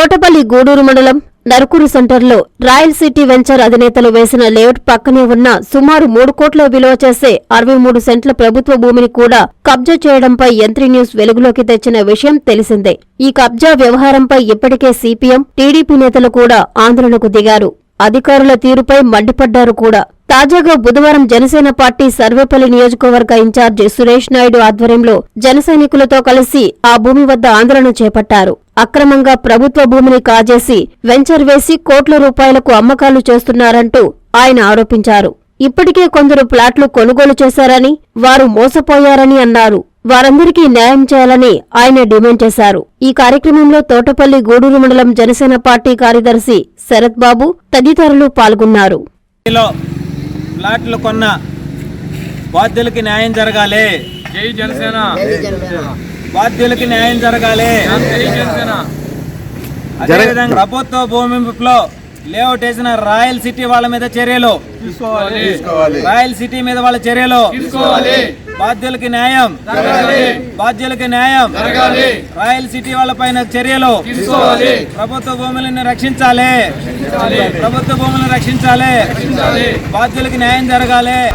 తోటపల్లి గూడూరు మండలం నరుకూరు సెంటర్లో royal city venture అధినేతలు వేసిన లేఅవుట్ పక్కనే ఉన్న సుమారు మూడు కోట్ల విలువ చేసే అరవై మూడు సెంట్ల ప్రభుత్వ భూమిని కూడా కబ్జా చేయడంపై యంత్రి న్యూస్ వెలుగులోకి తెచ్చిన విషయం తెలిసిందే. ఈ కబ్జా వ్యవహారంపై ఇప్పటికే సిపిఎం టీడీపీ నేతలు కూడా ఆందోళనకు దిగారు. అధికారుల తీరుపై మండిపడ్డారు కూడా. తాజాగా బుధవారం జనసేన పార్టీ సర్వేపల్లి నియోజకవర్గ ఇన్ఛార్జి సురేష్ నాయుడు ఆధ్వర్యంలో జనసైనికులతో కలిసి ఆ భూమి వద్ద ఆందోళన చేపట్టారు. అక్రమంగా ప్రభుత్వ భూమిని కాజేసి వెంచర్ వేసి కోట్ల రూపాయలకు అమ్మకాలు చేస్తున్నారంటూ ఆయన ఆరోపించారు. ఇప్పటికే కొందరు ప్లాట్లు కొనుగోలు చేశారని వారు మోసపోయారని అన్నారు. వారందరికీ న్యాయం చేయాలని ఆయన డిమాండ్ చేశారు. ఈ కార్యక్రమంలో తోటపల్లి గూడూరు మండలం జనసేన పార్టీ కార్యదర్శి శరత్ బాబు తదితరులు పాల్గొన్నారు. ప్లాట్లు కొన్న బాధ్యులకి న్యాయం జరగాలి. జై జనసేన. బాధ్యులకి న్యాయం జరగాలి. జై జనసేన. అదేవిధంగా ప్రభుత్వ భూమిలో లేఅవుట్ వేసిన రాయల్ సిటీ వాళ్ళ మీద చర్యలు. తీసుకోవాలి. రాయల్ సిటీ మీద వాళ్ళ చర్యలు. తీసుకోవాలి. బాధ్యులకి న్యాయం. జరగాలి. బాధ్యులకి న్యాయం. జరగాలి. రాయల్ సిటీ వాళ్ళ పైన చర్యలు. తీసుకోవాలి. ప్రభుత్వ భూములను రక్షించాలి. ప్రభుత్వ భూములను రక్షించాలి. రక్షించాలి. బాధ్యులకి న్యాయం జరగాలి.